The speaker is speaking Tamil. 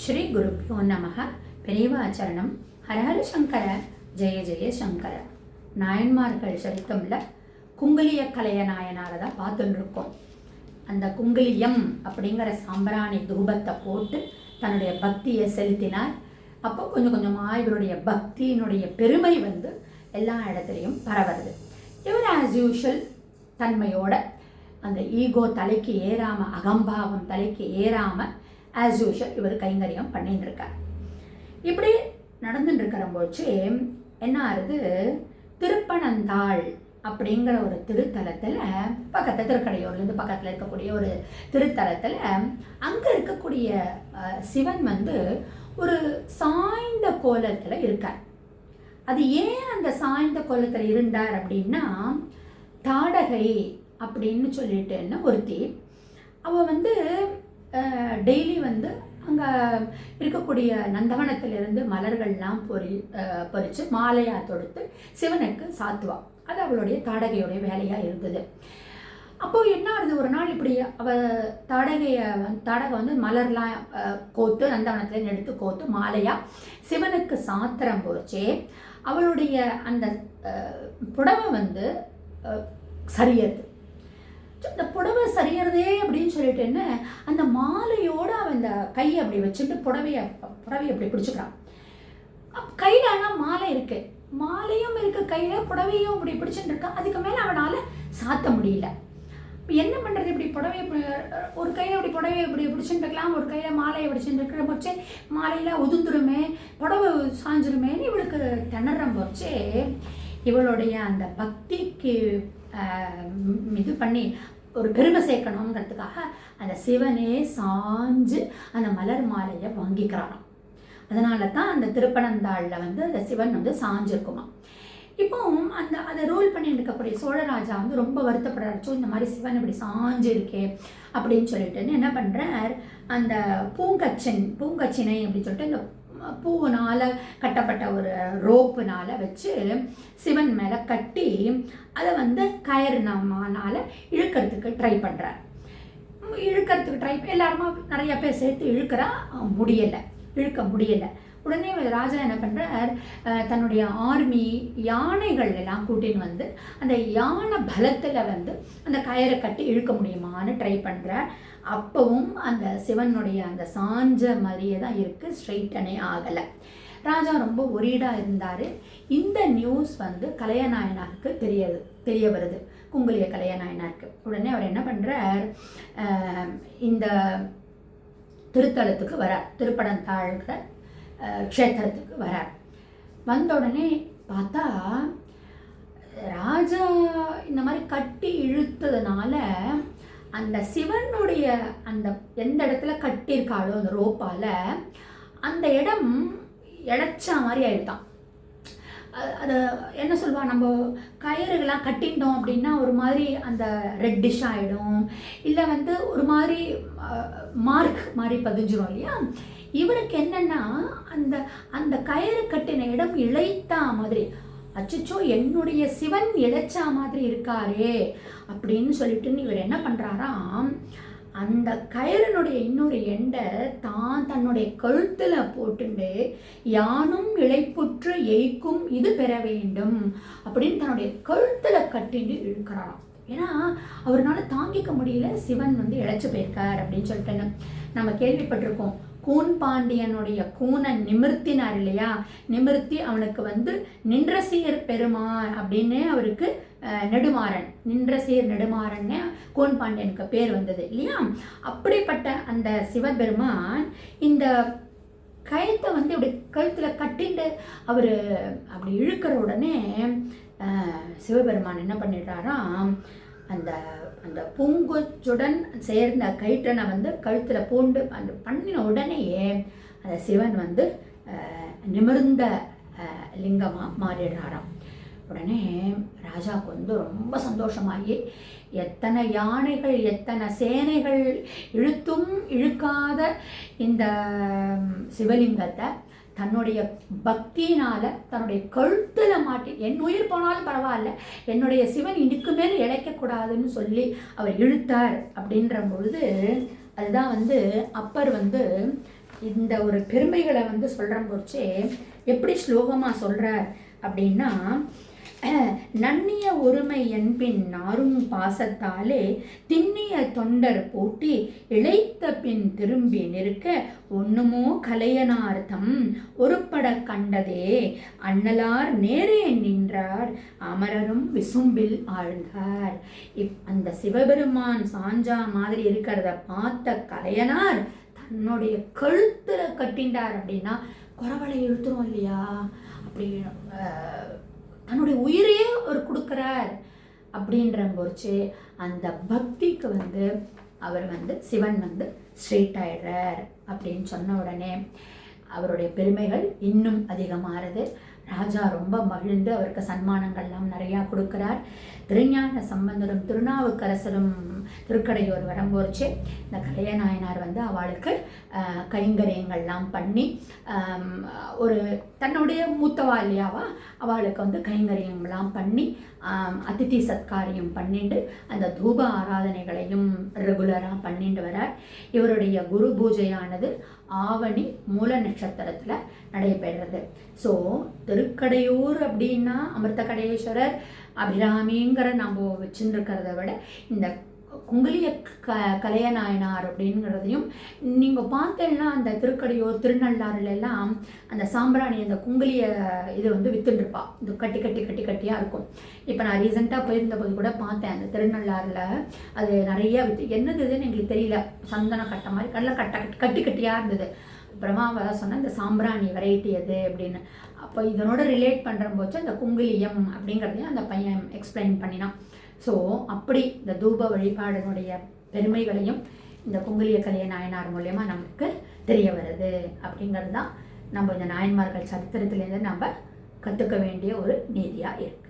ஸ்ரீ குருப்பியோ நமக பெரியவாச்சரணம் ஹரஹர சங்கர. ஜெய ஜெய சங்கர. நாயன்மார்கள் சரித்தமில் குங்குலிய கலைய நாயனாரை தான் பார்த்துட்டு இருக்கோம் அந்த குங்குலியம் அப்படிங்கிற சாம்பிராணி தூபத்தை போட்டு தன்னுடைய பக்தியை செலுத்தினார். அப்போ கொஞ்சம் கொஞ்சமாக இவருடைய பக்தியினுடைய பெருமை வந்து எல்லா இடத்துலையும் பரவுறது. இவர் ஆஸ் யூஷுவல் தன்மையோட அந்த ஈகோ தலைக்கு ஏறாமல் அகம்பாவம் தலைக்கு ஏறாமல் ஆஸ் யூஷுவல் இவர் கைங்கரியம் பண்ணிட்டு இருக்கார் இப்படி நடந்துட்டு இருக்கிற போச்சு என்ன ஆறுது? திருப்பனந்தாள் அப்படிங்கிற ஒரு திருத்தலத்தில் பக்கத்து திருக்கடையூர்லேருந்து பக்கத்தில் இருக்கக்கூடிய ஒரு திருத்தலத்தில் அங்கே இருக்கக்கூடிய சிவன் வந்து ஒரு சாய்ந்த கோலத்தில் இருக்கார். அது ஏன் அந்த சாய்ந்த கோலத்தில் இருந்தார் அப்படின்னா தாடகை அப்படின்னு சொல்லிட்டுன்னு ஒருத்தி அவள் வந்து டெய்லி வந்து அங்கே இருக்கக்கூடிய நந்தவனத்திலிருந்து மலர்கள்லாம் பொறி பொறித்து பறித்து மாலையாக தொடுத்து சிவனுக்கு சாத்துவா. அது அவளுடைய தாடகையுடைய வேலையாக இருந்தது. அப்போது என்ன ஆகுது? ஒரு நாள் இப்படி அவ தாடகையை வந்து- தாடகை வந்து மலர்லாம் கோத்து நந்தவனத்துலேருந்து எடுத்து கோத்து மாலையாக சிவனுக்கு சாத்திரம் போச்சே அவளுடைய அந்த புடவை வந்து அஹ், சரியறது இந்த புடவை சரியறதே அப்படின்னு சொல்லிட்டு என்ன அந்த மாலையோட அவன் அந்த கையை அப்படி வச்சுட்டு புடவைய புடவையை அப்படி பிடிச்சிக்கிறான். அப்ப கையில ஆனால் மாலை இருக்கு. மாலையும் இருக்கு கையில புடவையும் இப்படி பிடிச்சிட்டு இருக்கா. அதுக்கு மேலே அவனால் சாத்த முடியல. என்ன பண்றது இப்படி புடவை ஒரு கையில இப்படி புடவையை இப்படி பிடிச்சிட்டு இருக்கலாம் ஒரு கையில மாலையை பிடிச்சிட்டு இருக்கிற போச்சு. மாலையில உதுந்துருமே புடவை சாஞ்சிருமேன்னு இவளுக்கு திணறம் போச்சு. இவளுடைய அந்த பக்திக்கு இது பண்ணி ஒரு பெருமை சேர்க்கணுங்கிறதுக்காக அந்த சிவனே சாஞ்சு அந்த மலர் மாலையை வாங்கிக்கிறாராம். அதனால தான் அந்த திருப்பனந்தாளில் வந்து அந்த சிவன் வந்து சாஞ்சிருக்குமா. இப்போ அந்த அதை ரூல் பண்ணிட்டு இருக்கக்கூடிய சோழராஜா வந்து ரொம்ப வருத்தப்படுறாச்சோ இந்த மாதிரி சிவன் இப்படி சாஞ்சு இருக்கே அப்படின்னு சொல்லிட்டு என்ன பண்ணுறார் அந்த பூங்கச்சன் பூங்கச்சினை அப்படின்னு சொல்லிட்டு இந்த பூவினால் கட்டப்பட்ட ஒரு ரோப்புனால் வச்சு சிவன் மேலே கட்டி அதை வந்து கயிறு நம்மனால் இழுக்கிறதுக்கு ட்ரை பண்ணுறார் இழுக்கிறதுக்கு ட்ரை எல்லாருமா நிறைய பேர் சேர்த்து இழுக்கிறா முடியலை. இழுக்க முடியலை. உடனே ராஜா என்ன பண்ணுறார் தன்னுடைய ஆர்மி யானைகள் எல்லாம் கூட்டின்னு வந்து அந்த யானை பலத்தில் வந்து அந்த கயிறை கட்டி இழுக்க முடியுமான்னு ட்ரை பண்ணுறார் அப்பவும் அந்த சிவனுடைய அந்த சாஞ்ச மாதிரியே தான் இருக்குது ஸ்ட்ரைட்டனே ஆகலை. ராஜா ரொம்ப ஒரீடாக இருந்தார். இந்த நியூஸ் வந்து கலையநாயனாருக்கு தெரிய தெரிய வருது. குங்குலிய கலையநாயனாருக்கு. உடனே அவர் என்ன பண்ணுறார் இந்த திருத்தலத்துக்கு வரார். திருப்படந்தாழ்கிற க்ஷேத்திரத்துக்கு வரார். வந்த உடனே பார்த்தா ராஜா இந்த மாதிரி கட்டி இழுத்ததுனால அந்த சிவனுடைய அந்த எந்த இடத்துல கட்டியிருக்காளோ அந்த ரோப்பால் அந்த இடம் இழைச்ச மாதிரி ஆயிடுதான். அது என்ன சொல்வா நம்ம கயிறுகள்லாம் கட்டிட்டோம் அப்படின்னா ஒரு மாதிரி அந்த ரெட்டிஷ் ஆகிடும் இல்லை வந்து ஒரு மாதிரி மார்க் மாதிரி பதிஞ்சிரும் இல்லையா? இவருக்கு என்னன்னா அந்த அந்த கயிறு கட்டின இடம் இழைத்தா மாதிரி. அச்சச்சோ என்னுடைய சிவன் இழைச்சா மாதிரி இருக்காரே அப்படின்னு சொல்லிட்டு இவர் என்ன பண்ணுறாராம் அந்த கயிறனுடைய இன்னொரு எண்டை தான் தன்னுடைய கழுத்தில் போட்டுண்டு யானும் இழைப்புற்று எய்க்கும் இது பெற வேண்டும் அப்படின்னு தன்னுடைய கழுத்தில் கட்டிண்டு இழுக்கிறாராம். ஏன்னா அவர்னால தாங்கிக்க முடியல சிவன் வந்து இழைச்சி போயிருக்கார் அப்படின்னு சொல்லிட்டு நம்ம கேள்விப்பட்டிருக்கோம். கூன் பாண்டியனுடைய கூனை நிமிர்த்தினார் இல்லையா? நிமிர்த்தி அவனுக்கு வந்து நின்றசீர் பெருமான் அப்படின்னு அவருக்கு நெடுமாறன் நின்றசீர் நெடுமாறன்னு கூன் பாண்டியனுக்கு பேர் வந்தது இல்லையா? அப்படிப்பட்ட அந்த சிவபெருமான் இந்த கயத்தை வந்து இப்படி கழுத்தில் கட்டிண்டு அவர் அப்படி இழுக்கிற உடனே சிவபெருமான் என்ன பண்ணிடுறாராம் அந்த அந்த பூங்குச்சுடன் சேர்ந்த கயிற்றனை வந்து கழுத்தில் பூண்டு அந்த பண்ணின உடனேயே அந்த சிவன் வந்து நிமிர்ந்த லிங்கமாக மாறிடுறாராம். உடனே ராஜாவுக்கு வந்து ரொம்ப சந்தோஷமாகி எத்தனை யானைகள் எத்தனை சேனைகள் இழுத்தும் இழுக்காத இந்த சிவலிங்கத்தை தன்னுடைய பக்தியினால தன்னுடைய கழுத்துல மாட்டி என் உயிர் போனாலும் பரவாயில்ல என்னுடைய சிவன் இதுக்கு மேல் இழைக்கக்கூடாதுன்னு சொல்லி அவர் இழுத்தார் அப்படின்ற பொழுது அதுதான் வந்து அப்பர் வந்து இந்த ஒரு பெருமைகளை வந்து சொல்கிற போச்சே எப்படி ஸ்லோகமாக சொல்கிறார் அப்படின்னா நன்னிய ஒருமை என்பின் நாரும் பாசத்தாலே திண்ணிய தொண்டர் போட்டி இழைத்த பின் திரும்பி நிற்க ஒண்ணுமோ கலையனார்த்தம் ஒருபட கண்டதே. அண்ணலார் நேரே நின்றார் அமரரும் விசும்பில் ஆழ்ந்தார். இப் அந்த சிவபெருமான் சாஞ்சா மாதிரி இருக்கிறத பார்த்த கலையனார் தன்னுடைய கழுத்தில் கட்டின்றார் அப்படின்னா குறவலை இழுத்துரும் இல்லையா? அப்படி தன்னுடைய உயிரையே அவர் கொடுக்குறார் அப்படின்ற போச்சு அந்த பக்திக்கு வந்து அவர் வந்து சிவன் வந்து ஸ்ட்ரெயிட் ஆயிடுறார் அப்படின்னு சொன்ன உடனே அவருடைய பெருமைகள் இன்னும் அதிகமாகிறது ராஜா ரொம்ப மகிழ்ந்து அவருக்கு சன்மானங்கள்லாம் நிறையா கொடுக்குறார். திருஞான சம்பந்தரும் திருநாவுக்கரசரும் திருக்கடையூர் வரும்போச்சு இந்த கலையநாயனார் வந்து அவளுக்கு கைங்கரியங்கள்லாம் பண்ணி ஒரு தன்னுடைய மூத்தவா இல்லையாவா அவளுக்கு வந்து கைங்கரியங்கள்லாம் பண்ணி அதித்தி சத்காரியம் பண்ணிட்டு அந்த தூப ஆராதனைகளையும் ரெகுலராக பண்ணிட்டு வரார். இவருடைய குரு பூஜையானது ஆவணி மூல நட்சத்திரத்தில் நடைபெறுறது. ஸோ திருக்கடையூர் அப்படின்னா அமிர்த கடேஸ்வரர் அபிராமிங்கிற நம்ம வச்சுருக்கிறத விட இந்த குங்குலிய க கலையநாயனார் அப்படிங்கிறதையும் நீங்கள் பார்த்தேன்னா அந்த திருக்கடையூர் திருநள்ளாறுலெல்லாம் அந்த சாம்பிராணி அந்த குங்குலிய இது வந்து வித்துட்டுருப்பா இது கட்டி கட்டி கட்டி கட்டியாக இருக்கும். இப்போ நான் ரீசெண்டாக போயிருந்தபோது கூட பார்த்தேன் அந்த திருநள்ளாறில் அது நிறைய வித்து. என்னது இதுன்னு எங்களுக்கு தெரியல. சந்தன கட்டை மாதிரி கடலை கட்ட கட்டி கட்டியாக இருந்தது. அப்புறமா சொன்ன இந்த சாம்பிராணி வெரைட்டி அது அப்படின்னு. அப்போ இதனோட ரிலேட் பண்ணுற போச்சு அந்த குங்குலியம் அப்படிங்கிறதையும் அந்த பையன் எக்ஸ்பிளைன் பண்ணினான். ஸோ அப்படி இந்த தூப வழிபாடினுடைய பெருமைகளையும் இந்த குங்குலிய கலைய நாயனார் மூலயமா நமக்கு தெரிய வருது அப்படிங்கிறது தான் நம்ம இந்த நாயன்மார்கள் சரித்திரத்திலேருந்து நம்ம கற்றுக்க வேண்டிய ஒரு நீதியாக இருக்குது